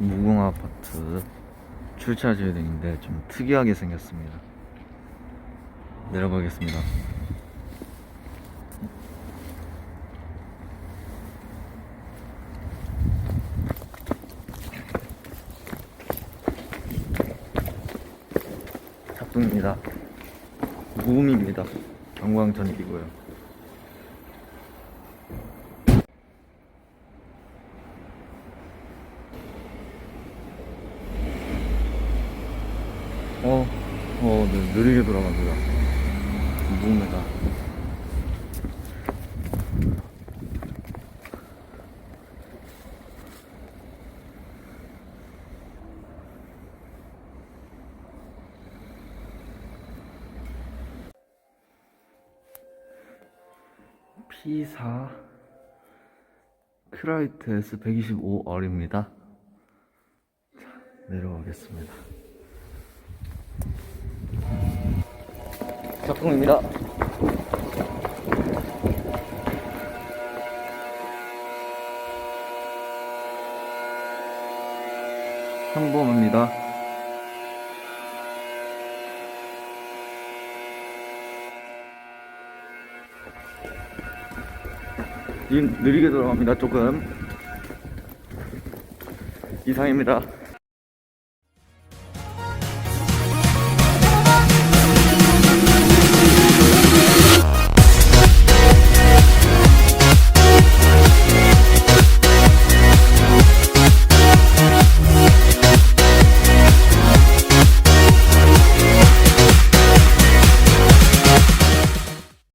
버스 출차지등인데 좀 특이하게 생겼습니다. 내려가겠습니다. 작동입니다. 무음입니다. 경광전이고요. 어, 어, 네, 느리게 돌아갑니다. 무음이다. P4 크라이트 S125R입니다. 자, 내려가겠습니다. 작동입니다. 평범합니다. 이 느리게 돌아갑니다. 조금 이상입니다.